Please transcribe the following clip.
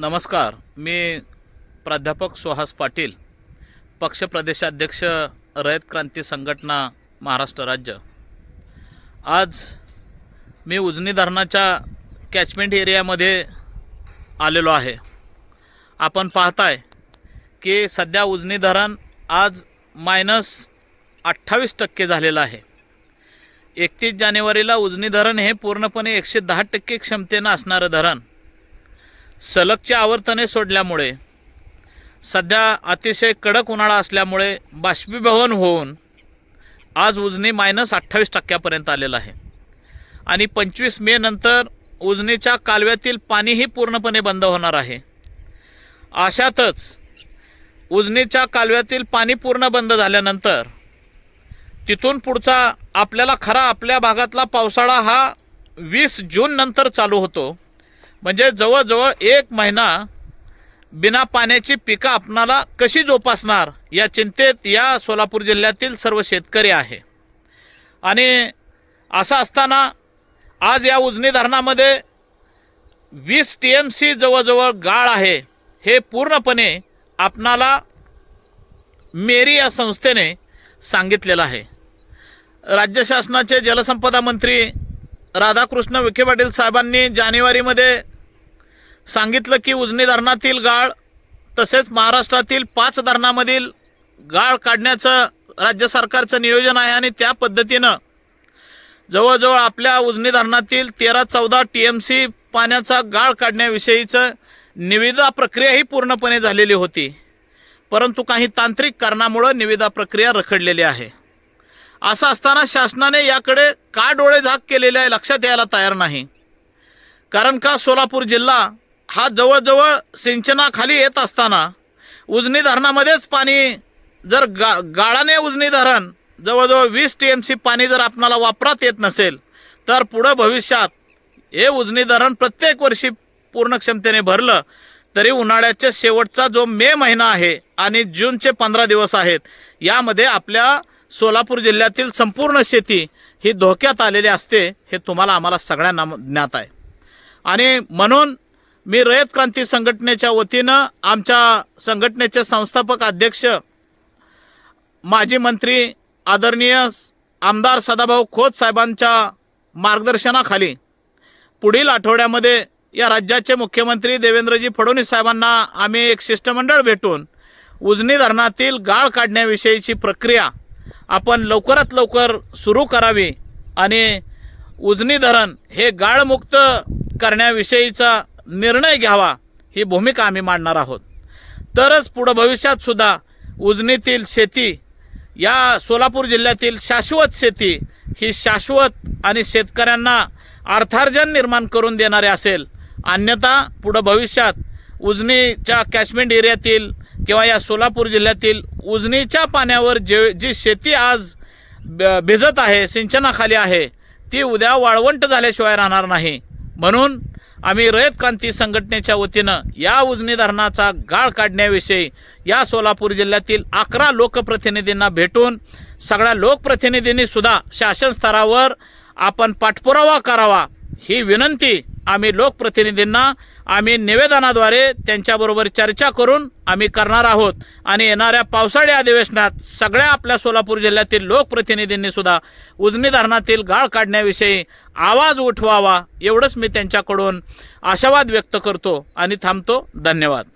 नमस्कार. मी प्राध्यापक सुहास पाटील पक्ष प्रदेशाध्यक्ष रयत क्रांती संघटना महाराष्ट्र राज्य. आज मी उजनी धरणाच्या कॅचमेंट एरियामध्ये आलेलो आहे. आपण पाहताय की सध्या उजनी धरण आज मायनस अठ्ठावीस टक्के झालेलं आहे. एकतीस जानेवारीला उजनी धरण हे पूर्णपणे एकशे दहा टक्के क्षमतेनं असणारं धरण. सलगची आवर्तने सोडल्यामुळे सध्या अतिशय कडक उन्हाळा असल्यामुळे बाष्पीभवन होऊन आज उजनी मायनस अठ्ठावीस टक्क्यापर्यंत आलेलं आहे. आणि पंचवीस मे नंतर उजनीच्या कालव्यातील पाणीही पूर्णपणे बंद होणार आहे. अशातच उजनीच्या कालव्यातील पाणी पूर्ण बंद झाल्यानंतर तिथून पुढचा आपल्याला खरा आपल्या भागातला पावसाळा हा वीस जून नंतर चालू होतो. म्हणजे जवळजवळ एक महिना बिना पाण्याची पिकं आपणाला कशी जोपासणार या चिंतेत या सोलापूर जिल्ह्यातील सर्व शेतकरी आहे. आणि असं असताना आज या उजनी धरणामध्ये वीस टी एम सी जवळजवळ गाळ आहे. हे पूर्णपणे आपणाला मेरी या संस्थेने सांगितलेलं आहे. राज्य शासनाचे जलसंपदा मंत्री राधाकृष्ण विखे पाटील साहेबांनी जानेवारीमध्ये सांगितलं की उजनी धरणातील गाळ तसेच महाराष्ट्रातील पाच धरणामधील गाळ काढण्याचं राज्य सरकारचं नियोजन आहे आणि त्या पद्धतीनं जवळजवळ आपल्या उजनी धरणातील तेरा चौदा टी एम सी पाण्याचा गाळ काढण्याविषयीचं निविदा प्रक्रिया ही पूर्णपणे झालेली होती. परंतु काही तांत्रिक कारणामुळं निविदा प्रक्रिया रखडलेली आहे. असं असताना शासनाने याकडे का डोळे झाक केलेले आहे लक्षात यायला तयार नाही. कारण का सोलापूर जिल्हा हा जवळजवळ सिंचनाखाली येत असताना उजनी धरणामध्येच पाणी जर गा गाळाने उजनी धरण जवळजवळ वीस टी एम सी पाणी जर आपणाला वापरात येत नसेल तर पुढं भविष्यात हे उजनी धरण प्रत्येक वर्षी पूर्ण क्षमतेने भरलं तरी उन्हाळ्याच्या शेवटचा जो मे महिना आहे आणि जूनचे पंधरा दिवस आहेत यामध्ये आपल्या सोलापूर जिल्ह्यातील संपूर्ण शेती ही धोक्यात आलेली असते हे तुम्हाला आम्हाला सगळ्यांना ज्ञात आहे. आणि म्हणून मी रयत क्रांती संघटनेच्या वतीनं आमच्या संघटनेचे संस्थापक अध्यक्ष माजी मंत्री आदरणीय आमदार सदाभाऊ खोत साहेबांच्या मार्गदर्शनाखाली पुढील आठवड्यामध्ये या राज्याचे मुख्यमंत्री देवेंद्रजी फडणवीस साहेबांना आम्ही एक शिष्टमंडळ भेटून उजनी धरणातील गाळ काढण्याविषयीची प्रक्रिया आपण लवकरात लवकर सुरू करावी आणि उजनी धरण हे गाळमुक्त करण्याविषयीचा निर्णय घ्यावा ही भूमिका आम्ही मांडणार आहोत. तरच पुढं भविष्यातसुद्धा उजनीतील शेती या सोलापूर जिल्ह्यातील शाश्वत शेती ही शाश्वत आणि शेतकऱ्यांना अर्थार्जन निर्माण करून देणारे असेल. अन्यथा पुढं भविष्यात उजनीच्या कॅशमेंट एरियातील किंवा या सोलापूर जिल्ह्यातील उजनीच्या पाण्यावर जे जी शेती आज ब- भिजत आहे सिंचनाखाली आहे ती उद्या वाळवंट झाल्याशिवाय राहणार नाही. म्हणून आम्ही रयत क्रांती संघटनेच्या वतीनं या उजनी धरणाचा गाळ काढण्याविषयी या सोलापूर जिल्ह्यातील अकरा लोकप्रतिनिधींना भेटून सगळ्या लोकप्रतिनिधींनीसुद्धा शासन स्तरावर आपण पाठपुरावा करावा ही विनंती आम्ही लोकप्रतिनिधींना आम्ही निवेदनाद्वारे त्यांच्याबरोबर चर्चा करून आम्ही करणार आहोत. आणि येणाऱ्या पावसाळी अधिवेशनात सगळ्या आपल्या सोलापूर जिल्ह्यातील लोकप्रतिनिधींनी सुद्धा उजनी धरणातील गाळ काढण्याविषयी आवाज उठवावा एवढंच मी त्यांच्याकडून आशावाद व्यक्त करतो आणि थांबतो. धन्यवाद.